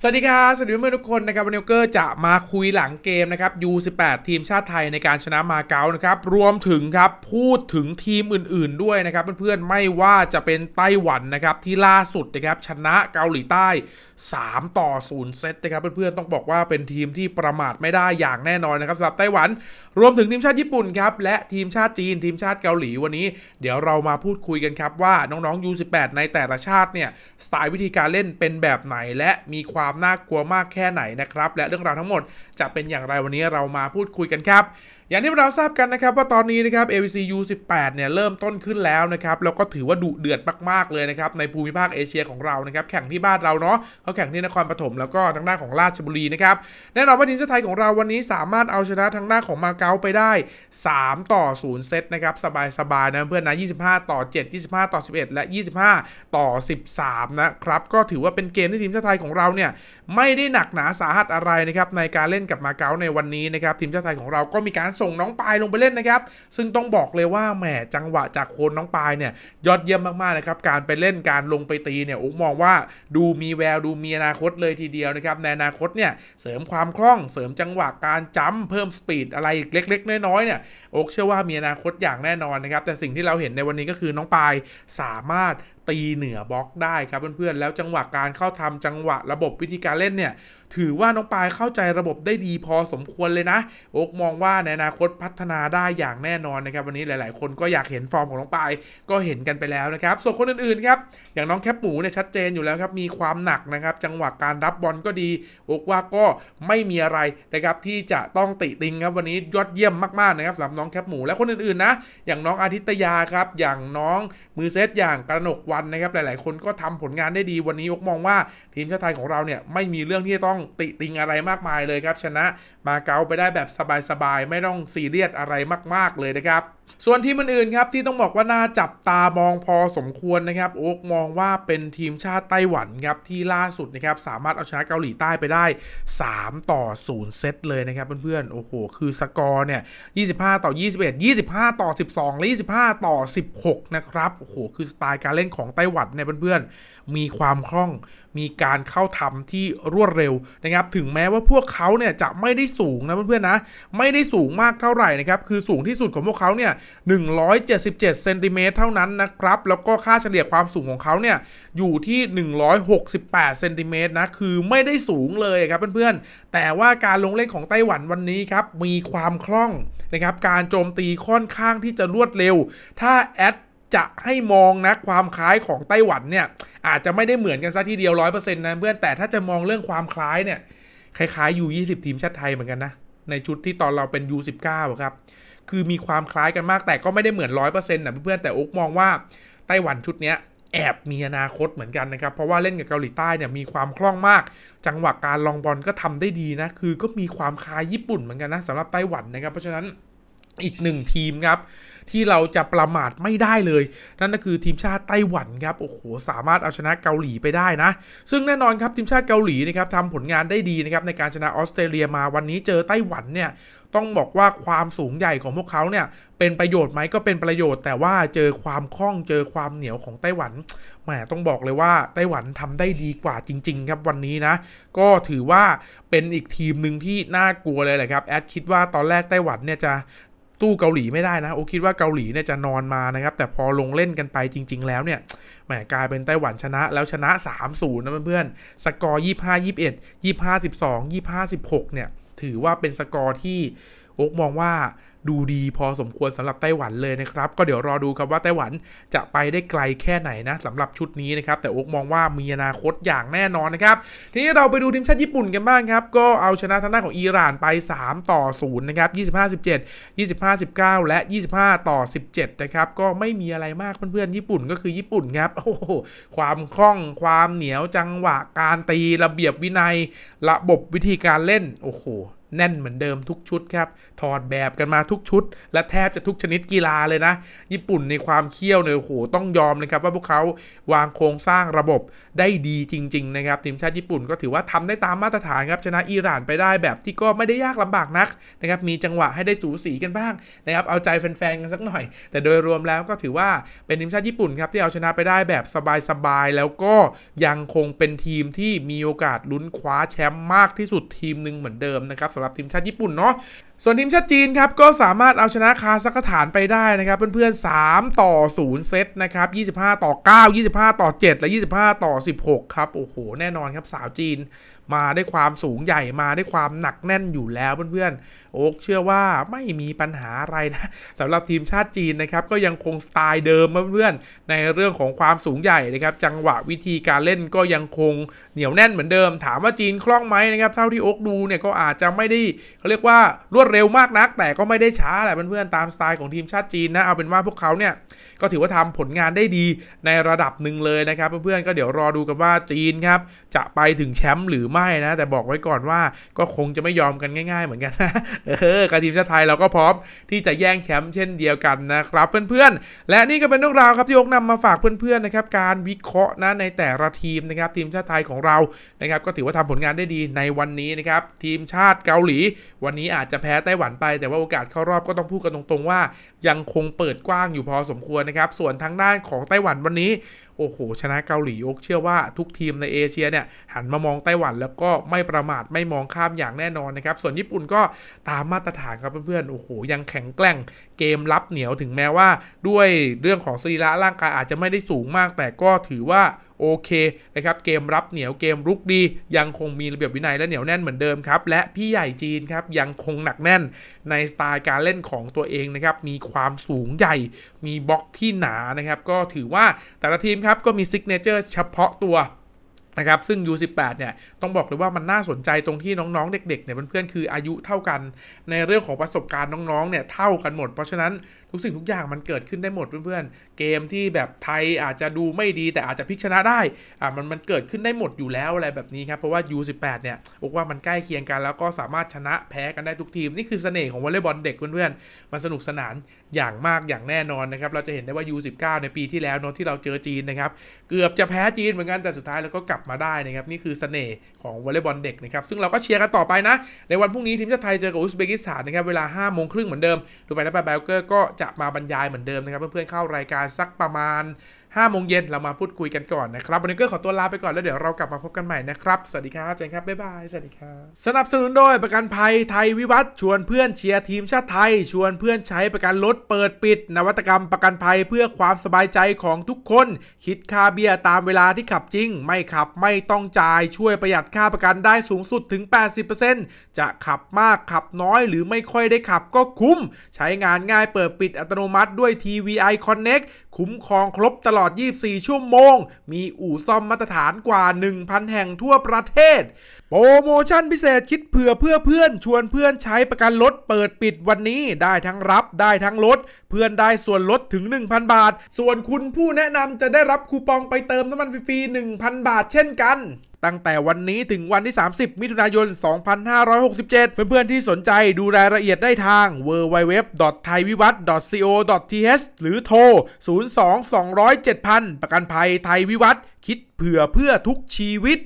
สวัสดีครับสวัสดีเพื่อนทุกคนนะครับวันนี้เกอร์จะมาคุยหลังเกมนะครับ U18 ทีมชาติไทยในการชนะมาเก๊านะครับ รวมถึงครับพูดถึงทีมอื่นๆด้วยนะครับ เพื่อนๆไม่ว่าจะเป็นไต้หวันนะครับที่ล่าสุดนะครับชนะเกาหลีใต้ 3 ต่อ 0 เซตนะครับเพื่อนๆต้องบอกว่าเป็นทีมที่ประมาทไม่ได้อย่างแน่นอนนะครับสำหรับไต้หวัน รวมถึงทีมชาติญี่ปุ่นครับและทีมชาติจีน ทีมชาติเกาหลีวันนี้ เดี๋ยวเรามาพูดคุยกันครับว่าน้องๆ U18 ในแต่ละชาติเนี่ยสไตล์วิธีการเล่นเป็นแบบไหนและมีความความน่ากลัวมากแค่ไหนนะครับ และเรื่องราวทั้งหมดจะเป็นอย่างไรวันนี้เรามาพูดคุยกันครับ อย่างที่เราทราบกันนะครับว่าตอนนี้นะครับ AVC U18 เนี่ยเริ่มต้นขึ้นแล้วนะครับแล้วก็ถือว่าดุเดือดมากๆเลยนะครับในภูมิภาคเอเชียของเรานะครับแข่งที่บ้านเราเนาะเขาแข่งที่นครปฐมแล้วก็ทางด้านของราชบุรีนะครับแน่นอนว่าทีมชาติไทยของเราวันนี้สามารถเอาชนะทางด้านของมาเก๊าไปได้ 3 ต่อ 0 เซตนะครับสบายๆนะเพื่อนนะ 25 ต่อ 7 25 ต่อ 11 และ 25 ต่อ 13 นะครับ ก็ถือว่าเป็นเกมที่ทีมชาติไทยของเราเนี่ยไม่ได้หนักหนาสาหัสอะไรนะครับในการเล่นกับมาเก๊าในวันนี้นะครับทีมชาติไทยของเราก็มีการส่งน้องปายลงไปเล่นนะครับ ซึ่งต้องบอกเลยว่าแหมจังหวะจากโคนน้องปายเนี่ยยอดเยี่ยมมากๆนะครับการไปเล่นการลงไปตีเนี่ยอุ๊กมองว่าดูมีแววดูมีอนาคตเลยทีเดียวนะครับในอนาคตเนี่ยเสริมความคล่องเสริมจังหวะการจัมป์เพิ่มสปีดอะไรเล็ก ๆ น้อยๆเนี่ยอกเชื่อว่ามีอนาคตอย่างแน่นอนนะครับแต่สิ่งที่เราเห็นในวันนี้ก็คือน้องปายสามารถ ตีเหนือบล็อกได้ครับเพื่อนๆแล้วจังหวะการเข้าทำจังหวะระบบวิธีการเล่นเนี่ยถือว่าน้องปายเข้าใจระบบได้ดีพอสมควรเลยนะ โอ๊กมองว่าในอนาคตพัฒนาได้อย่างแน่นอนนะครับวันนี้หลายๆ คนก็อยากเห็นฟอร์มของน้องปายก็เห็นกันไปแล้วนะครับส่วนคนอื่นๆครับอย่างน้องแคปหมูเนี่ยชัดเจนอยู่แล้วครับมีความหนักนะครับจังหวะการรับบอลก็ดีโอ๊กว่าก็ไม่มีอะไรนะครับที่จะต้องติติงครับวันนี้ยอดเยี่ยมมากๆนะครับสำหรับน้องแคปหมูและคนอื่นๆนะอย่างน้องอาทิตยาครับอย่างน้องมือเซตอย่างกระหนกวันนะครับหลาย ๆ คนก็ทำผลงานได้ดีวันนี้ยกมองว่าทีมชาติไทยของเราเนี่ยไม่มีเรื่องที่จะต้องติติงอะไรมากมายเลยครับชนะมาเก๊าไปได้แบบสบาย ๆ ไม่ต้องซีเรียสอะไรมาก ๆ เลยนะครับ ส่วนทีมอื่นๆครับที่ต้องบอกว่าน่าจับตามองพอสมควรนะครับโอ๊กมองว่าเป็นทีมชาติไต้หวันครับที่ล่าสุดนะครับสามารถเอาชนะเกาหลีใต้ไปได้ 3 ต่อ 0 เซตเลยนะครับเพื่อนๆโอ้โหคือสกอร์เนี่ย 25 ต่อ 21 25 ต่อ 12 และ 25 ต่อ 16 นะครับโอ้โหคือสไตล์การเล่นของไต้หวันเนี่ยเพื่อนๆมีความคล่องมีการเข้าทำที่รวดเร็วนะครับถึงแม้ว่าพวกเขาเนี่ยจะไม่ได้สูงนะเพื่อนๆนะไม่ได้สูงมากเท่าไหร่นะครับคือสูงที่สุดของพวกเขาเนี่ย177เซนติเมตรเท่านั้นนะครับ แล้วก็ค่าเฉลี่ยความสูงของเขาเนี่ยอยู่ที่ 168เซนติเมตรนะ คือไม่ได้สูงเลยครับเพื่อนๆ แต่ว่าการลงเล่นของไต้หวันวันนี้ครับ มีความคล่องนะครับ การโจมตีค่อนข้างที่จะรวดเร็ว ถ้าแอดจะให้มองนะความคล้ายของไต้หวันเนี่ยอาจจะไม่ได้เหมือนกันซะทีเดียวร้อยเปอร์เซ็นต์นะเพื่อนแต่ถ้าจะมองเรื่องความคล้ายเนี่ยคล้ายๆ U20 ทีมชาติไทยเหมือนกันนะ ในชุดที่ตอนเราเป็น U19 ครับ คือมีความคล้ายกันมากแต่ก็ไม่ได้เหมือนร้อยเปอร์เซ็นต์นะเพื่อนๆแต่โอ๊กมองว่าไต้หวันชุดเนี้ยแอบมีอนาคตเหมือนกันนะครับ เพราะว่าเล่นกับเกาหลีใต้เนี่ยมีความคล่องมาก จังหวะการลองบอลก็ทำได้ดีนะ คือก็มีความคล้ายญี่ปุ่นเหมือนกันนะสำหรับไต้หวันนะครับ เพราะฉะนั้น อีกหนึ่งทีมครับ ที่เราจะประมาทไม่ได้เลย นั่นก็คือทีมชาติไต้หวันครับโอ้โหสามารถเอาชนะเกาหลีไปได้นะ ซึ่งแน่นอนครับทีมชาติเกาหลีนะครับทำผลงานได้ดีนะครับในการชนะออสเตรเลียมาวันนี้เจอไต้หวันเนี่ยต้องบอกว่าความสูงใหญ่ของพวกเขาเนี่ยเป็นประโยชน์ไหมก็เป็นประโยชน์ แต่ว่าเจอความคล่องเจอความเหนียวของไต้หวันแหมต้องบอกเลยว่าไต้หวันทำได้ดีกว่าจริง ๆ ครับวันนี้นะ ก็ถือว่าเป็นอีกทีมหนึ่งที่น่ากลัวเลยแหละครับแอดคิดว่าตอนแรกไต้หวันเนี่ยจะ ตู้เกาหลีไม่ได้นะ โอคิดว่าเกาหลีเนี่ยจะนอนมานะครับ แต่พอลงเล่นกันไปจริง ๆ แล้วเนี่ยแหมกลายเป็นไต้หวันชนะแล้วชนะ 3-0นะเพื่อนๆ สกอร์ 25 21 25 12 25 16 เนี่ย ถือว่าเป็นสกอร์ที่โอ๊กมองว่า ดูดีพอสมควรสำหรับไต้หวันเลยนะครับ ก็เดี๋ยวรอดูครับว่าไต้หวันจะไปได้ไกลแค่ไหนนะสำหรับชุดนี้นะครับ แต่โอ๊กมองว่ามีอนาคตอย่างแน่นอนนะครับ ทีนี้เราไปดูทีมชาติญี่ปุ่นกันบ้างครับ ก็เอาชนะทางด้านของอิหร่านไป 3 ต่อ 0 นะครับ 25 17 25 19 และ 25 ต่อ 17 นะครับ ก็ไม่มีอะไรมากเพื่อนๆ ญี่ปุ่นก็คือญี่ปุ่นครับ โอ้โห ความคล่อง ความเหนียว จังหวะ การตี ระเบียบวินัย ระบบวิธีการเล่น โอ้โห แน่นเหมือนเดิมทุกชุดครับ ถอดแบบกันมาทุกชุด และแทบจะทุกชนิดกีฬาเลยนะ ญี่ปุ่นในความเขี้ยวเนี่ยโอ้โหต้องยอมนะครับ ว่าพวกเขาวางโครงสร้างระบบได้ดีจริง ๆ นะครับ ทีมชาติญี่ปุ่นก็ถือว่าทำได้ตามมาตรฐานครับ ชนะอิหร่านไปได้แบบที่ก็ไม่ได้ยากลำบากนักนะครับมีจังหวะให้ได้สูสีกันบ้างนะครับเอาใจแฟนๆกันสักหน่อย แต่โดยรวมแล้วก็ถือว่าเป็นทีมชาติญี่ปุ่นครับที่เอาชนะไปได้แบบสบายๆแล้วก็ยังคงเป็นทีมที่มีโอกาสลุ้นคว้าแชมป์มากที่สุดทีมหนึ่งเหมือนเดิมนะครับสำหรับทีมชาติญี่ปุ่นเนาะ ส่วนทีมชาติจีนครับก็สามารถเอาชนะคาซัคสถานไปได้นะครับเพื่อนๆ 3 ต่อ 0 เซตนะครับ25 ต่อ 9 25 ต่อ 7 และ 25 ต่อ 16 ครับ โอ้โห แน่นอนครับสาวจีน มาได้ความสูงใหญ่มาได้ความหนักแน่นอยู่แล้วเพื่อนๆ โอ๊กเชื่อว่าไม่มีปัญหาอะไรนะสำหรับทีมชาติจีนนะครับก็ยังคงสไตล์เดิมเพื่อนๆในเรื่องของความสูงใหญ่นะครับจังหวะวิธีการเล่นก็ยังคงเหนียวแน่นเหมือนเดิม ถามว่าจีนคล่องไหมนะครับเท่าที่โอ๊กดูเนี่ยก็อาจจะไม่ได้เขาเรียกว่ารวดเร็วมากนัก แต่ก็ไม่ได้ช้าแหละเพื่อนๆตามสไตล์ของทีมชาติจีนนะเอาเป็นว่าพวกเขาเนี่ยก็ถือว่าทำผลงานได้ดีในระดับหนึ่งเลยนะครับเพื่อนๆก็เดี๋ยวรอดูกันว่าจีนครับจะไปถึงแชมป์หรือไม่นะ แต่บอกไว้ก่อนว่าก็คงจะไม่ยอมกันง่าย ๆ เหมือนกันนะเออกับทีมชาติไทยเราก็พร้อมที่จะแย่งแชมป์เช่นเดียวกันนะครับเพื่อนๆและนี่ก็เป็นเรื่องราวครับที่ยกนำมาฝากเพื่อนๆนะครับการวิเคราะห์นะในแต่ละทีมนะครับทีมชาติไทยของเรานะครับก็ถือว่าทำผลงานได้ดีในวันนี้นะครับทีมชาติเกาหลี วันนี้อาจจะแพ้ไต้หวันไป แต่ว่าโอกาสเข้ารอบก็ต้องพูดกันตรงๆว่า ยังคงเปิดกว้างอยู่พอสมควรนะครับ ส่วนทางด้านของไต้หวันวันนี้ โอ้โห ชนะเกาหลีอกเชื่อว่าทุกทีมในเอเชียเนี่ย หันมามองไต้หวันแล้วก็ไม่ประมาทไม่มองข้ามอย่างแน่นอนนะครับ ส่วนญี่ปุ่นก็ตามมาตรฐานครับเพื่อนๆ โอ้โห ยังแข็งแกร่งเกมรับเหนียวถึงแม้ว่า ด้วยเรื่องของสรีระร่างกายอาจจะไม่ได้สูงมาก แต่ก็ถือว่า โอเคนะครับเกมรับเหนียวเกมรุกดี ยังคงมีระเบียบวินัยและเหนียวแน่นเหมือนเดิมครับและพี่ใหญ่จีนครับยังคงหนักแน่นในสไตล์การเล่นของตัวเองนะครับมีความสูงใหญ่ มีบล็อกที่หนานะครับก็ถือว่าแต่ละทีมครับก็มีซิกเนเจอร์เฉพาะตัว นะครับซึ่ง U18 เนี่ยต้องบอกเลยว่ามันน่าสนใจตรงที่น้องๆ เด็กๆเนี่ยเพื่อนๆคืออายุเท่ากัน ในเรื่องของประสบการณ์น้องๆเนี่ยเท่ากันหมด เพราะฉะนั้นทุกสิ่งทุกอย่างมันเกิดขึ้นได้หมดเพื่อนๆ เกมที่แบบไทยอาจจะดูไม่ดีแต่อาจจะพลิกชนะได้อ่ามันมันเกิดขึ้นได้หมดอยู่แล้วอะไรแบบนี้ครับเพราะว่า U18 เนี่ยบอกว่ามันใกล้เคียงกันแล้วก็สามารถชนะแพ้กันได้ทุกทีม นี่คือเสน่ห์ของวอลเลย์บอลเด็กเพื่อนๆมันสนุกสนานอย่างมากอย่างแน่นอนนะครับเราจะเห็นได้ว่า U19 ในปีที่แล้วเนอะที่เราเจอจีนนะครับเกือบจะแพ้จีนเหมือนกันแต่สุดท้ายเราก็กลับมาได้นะครับนี่คือเสน่ห์ของวอลเลย์บอลเด็กนะครับซึ่งเราก็เชียร์กันต่อไปนะ ในวันพรุ่งนี้ทีมชาติไทยเจอกับอุซเบกิสถานนะครับเวลา5โมงครึ่งเหมือนเดิมดูไปนะปาแบลเกอร์ก็จะมาบรรยายเหมือนเดิมนะครับเพื่อนๆเข้ารายการสักประมาณ 5โมงเย็นเรามาพูดคุยกันก่อนนะครับ วันนี้ก็ขอตัวลาไปก่อนแล้วเดี๋ยวเรากลับมาพบกันใหม่นะครับ สวัสดีครับเจนครับ บ๊ายบาย สวัสดีครับ สนับสนุนโดยประกันภัยไทยวิวัฒน์ชวนเพื่อนเชียร์ทีมชาติไทย ชวนเพื่อนใช้ประกันรถเปิดปิด นวัตกรรมประกันภัยเพื่อความสบายใจของทุกคน คิดค่าเบี้ยตามเวลาที่ขับจริง ไม่ขับไม่ต้องจ่ายช่วยประหยัดค่าประกันได้สูงสุดถึง 80%จะขับมากขับน้อยหรือไม่ค่อยได้ขับก็คุ้ม ใช้งานง่ายเปิดปิดอัตโนมัติด้วย TVI Connect คุ้มครองครบตลอดลอด 24 ชั่วโมง มีอู่ซ่อมมาตรฐานกว่า 1,000 แห่งทั่วประเทศ โปรโมชั่นพิเศษคิดเผื่อเพื่อเพื่อน ชวนเพื่อนใช้ประกันรถเปิดปิดวันนี้ได้ทั้งรับได้ทั้งลด เพื่อนได้ส่วนลดถึง 1,000 บาท ส่วนคุณผู้แนะนำจะได้รับคูปองไปเติมน้ำมันฟรีๆ1,000 บาทเช่นกัน ตั้งแต่วันนี้ถึงวันที่ 30 มิถุนายน 2567 เพื่อนๆที่สนใจดูรายละเอียดได้ทาง w w w t h a i w i w a t c o t h หรือโทร 02 200 7000 ประกันภัยไทยวิวัฒน์คิดเผื่อเพื่อทุกชีวิต